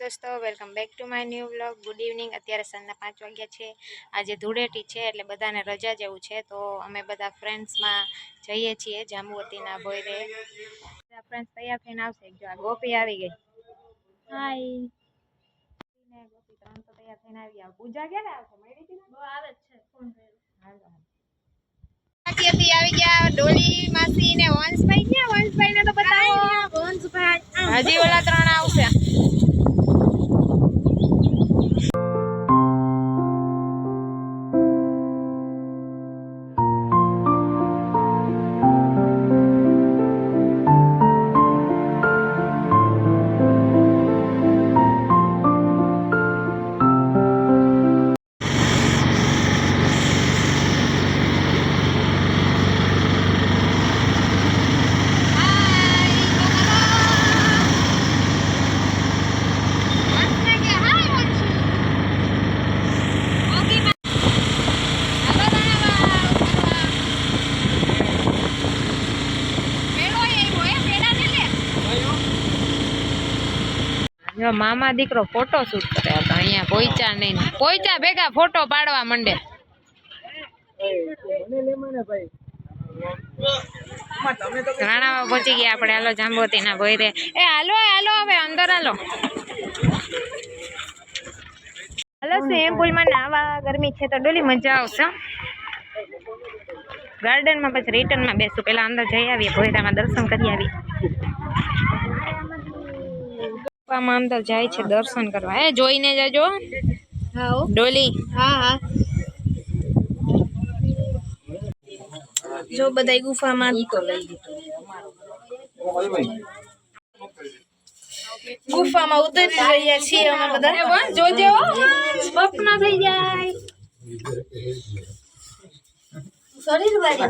દોસ્તો welcome back to my new vlog good evening અત્યારે સાંજના પાંચ વાગ્યા છે. આજે ધૂળેટી છે એટલે બધાને રજા જેવું છે. તો અમે બધા ફ્રેન્ડ્સમાં જઈએ છીએ જાંબુવતીના ભોયરે. બધા ફ્રેન્ડ્સ તૈયાર થઈને આવશે. જો આ ગોપી આવી ગઈ. હાય ગોપી ત્રણ તો તૈયાર થઈને આવી આવ પૂજા ક્યારે આવશે? મળી હતી બહુ આવે જ છે. ફોન કર્યો. આવી ગયા ડોલી માસી ને વંશભાઈ. ક્યાં વંશભાઈ ને તો બતાવો. હજી ઓલા ત્રણ આવશે. જો મામા દીકરો ફોટો શૂટ કરે હતો અહીંયા પોઈચા નહીં. પોઈચા ભેગા ફોટો પાડવા માંડે. રાણાવા પહોંચી ગયા આપણે. હાલો જાંબોતી ના ભોયરે. એ, હાલો હાલો હવે, અંદર હાલો. હાલો સ્વિમિંગ પુલમાં નાવા, ગરમી છે તો ડોલી મજા આવશે. ગાર્ડનમાં પછી રિટર્નમાં બેસું. પેલા અંદર જઈ આવીએ ભોયરામાં દર્શન કરી આવીએ. બાપામાં અંદર જાય છે દર્શન કરવા એ જોઈને જજો હા ડોલી હા હા જો બધા ગુફામાં ગુફામાં ઉતરી રહ્યા છીએ અમે બધા જોજો સ્વપ્ન થઈ જાય શરીર વાળી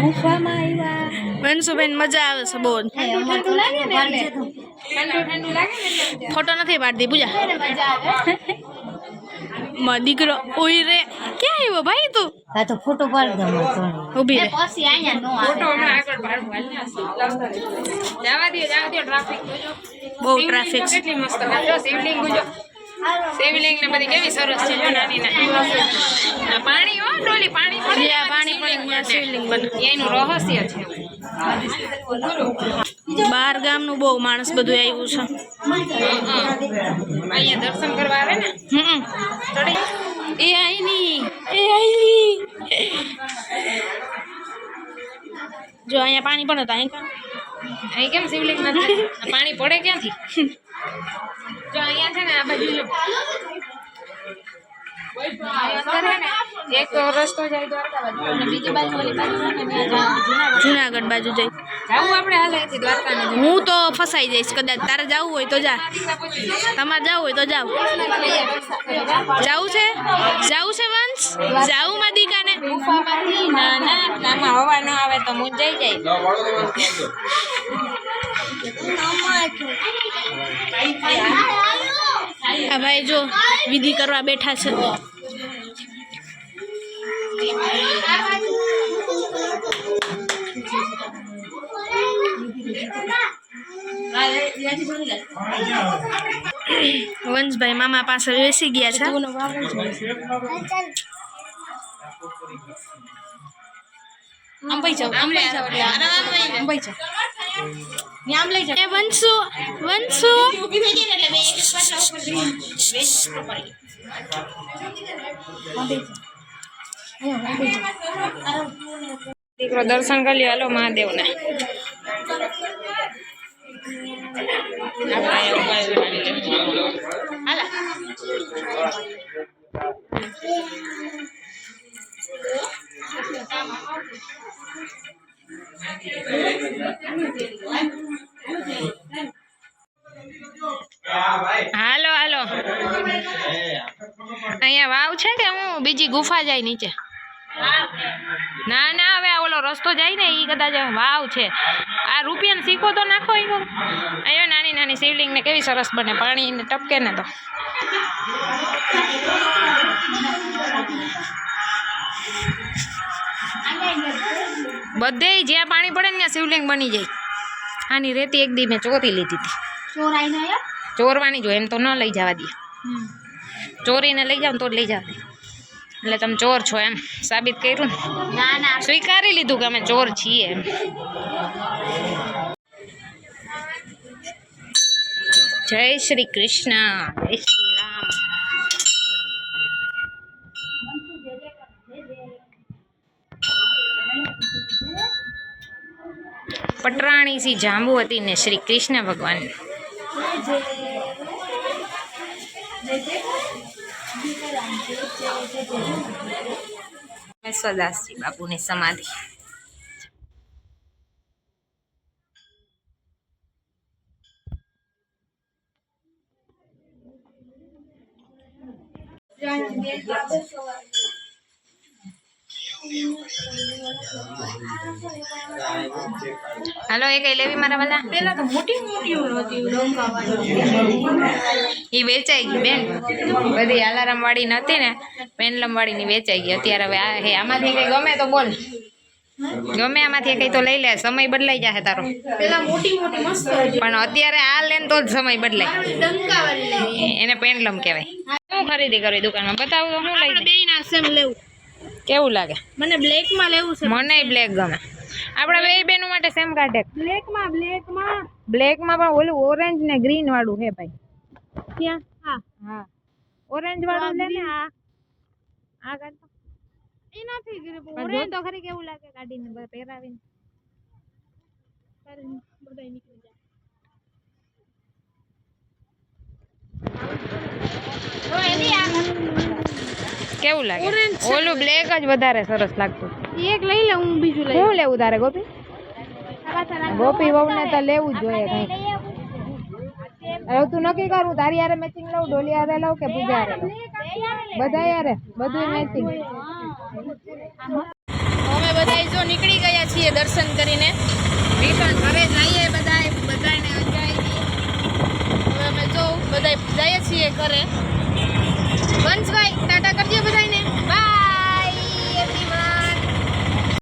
ગુફામાં આવ્યા. મજા આવે છે બહુ. ફોટો નથી પાડતી પૂજા. માં દીકરો ઉઈ રે. ક્યાં આવ્યો ભાઈ તું? હા તો ફોટો પાડ દો ઊભી રે. ફોટો હમણાં આગળ પાડવું હાલ ને. જવા દે જવા દે ટ્રાફિક જોજો. બહુ ટ્રાફિક કેટલી મસ્ત જો શિવલિંગ જો શિવલિંગ ને બધી કેવી સરસ છે જો નાની નાની પાણી હો ડોલી પાણી પડે. પાણી પડે શિવલિંગ બને એનું રહસ્ય છે. બાર ગામનું બહુ માણસ બધું આવ્યું છે. અહીંયા દર્શન કરવા આવે ને? હમ. એ આઈની. એ આઈની. જો અહીંયા પાણી પણ હતા અહીં? અહીં કેમ શિવલિંગ નથી પાણી પડે ક્યાંથી? જો અહીંયા છે ને આ બાજુ જો. અહીંયા અંદર છે ને એક રસ્તો જાય દ્વારકા બાજુ. અને બીજી બાજુ ઓલી બાજુ છે ને ત્યાં જવાનું જુનાગઢ. બાજુ જઈ. જવું આપણે હાલ અહીંથી દ્વારકા હું તો ફસાઈ જઈશ કદાચ. તારે જવું હોય તો જા. તમારે જવું હોય તો જાવ. જવું છે? જવું છે વંશ? જાવું માં દીકાને ના ના આમાં હવા ન આવે તો હું જઈ જાય આ ભાઈ જો વિધિ કરવા બેઠા છે વંશભાઈ મામા પાસે બેસી ગયા છે અંબાઈ જાવ આમ લઈ જાવ એટલે આરામ લઈ અંબાઈ જાવ આમ લઈ વંશુ વંશુ. દીકરો દર્શન કરી લ્યો. હાલો મહાદેવને. હાલા. હાલો હાલો. અહીંયા વાવ છે કે હું? બીજી ગુફા જાય નીચે? ના ના, હવે આ ઓલો રસ્તો જાય ને એ કદાચ વાવ છે. આ રૂપિયાનો સિક્કો તો નાખો એ અહીંયા નાની નાની શિવલિંગ ને કેવી સરસ બને પાણી ને ટપકે ને તો. બધે જ્યાં પાણી પડે ને ત્યાં શિવલિંગ બની જાય આની રેતી એક દી મેં ચોરી લીધી હતી ચોરવાની જો એમ તો ન લઈ જવા દે ચોરીને લઈ જાવ ને તો જ લઈ જવા દે એટલે તમે ચોર છો એમ સાબિત કર્યું ને ના ના સ્વીકારી લીધું કે અમે ચોર છીએ એમ જય શ્રી કૃષ્ણ જય શ્રી પટરાણી સી જાંબુવતી ને શ્રી કૃષ્ણ ભગવાન સ્વદાસજી બાપુની સમાધિ હાલો એ કઈ લેવી મારા વાલા? પેલા તો મોટી મોટી હતી એ વેચાઈ ગઈ બેન. બધી અલારામ વાળી નતી ને પેન્ડલમ વાળી ની વેચાઈ ગઈ. અત્યારે હવે આ હે આમાંથી કઈ ગમે તો બોલ. ગમે આમાંથી કઈ તો લઈ લે સમય બદલાઈ જશે તારો. પેલા મોટી મોટી મસ્ત પણ અત્યારે આ લેન તો જ સમય બદલાય. એને પેન્ડલમ કહેવાય. શું ખરીદી કરવી દુકાનમાં? બતાવું તો લઈ આપણે બે ના સેમ લેવું. કેવું લાગે મને બ્લેક માં લેવું છે મને બ્લેક ગમે આપણે બે બેનું માટે સેમ કાઢે બ્લેક માં બ્લેક માં બ્લેકમાં પણ ઓલું ઓરેન્જ ને ગ્રીન વાળું હે ભાઈ ક્યાં હા હા ઓરેન્જ વાળું લે ને આ આ કાઢ તો. એનાથી પણ જો તો ખરી કેવું લાગે કાઢીને બ- પહેરાવીને બધા નીકળી જાય કેવું લાગે ઓલું બ્લેક જ વધારે સરસ લાગતું એક લઈ લઉં હું બીજું લઈ હું લેવું તારે ગોપી ગોપી વહુને તો લેવું જોઈએ કઈ હવે તું નક્કી કરું તારી યારે મેચિંગ લઉં ડોલી યારે લઉં કે પૂજા બધા યારે બધું મેચિંગ અમે બધા જો નીકળી ગયા છીએ દર્શન કરીને રિટર્ન ઘરે જઈએ બધા બધાને હવે અમે જો બધા જઈએ છીએ ઘરે વંશભાઈ ટાટા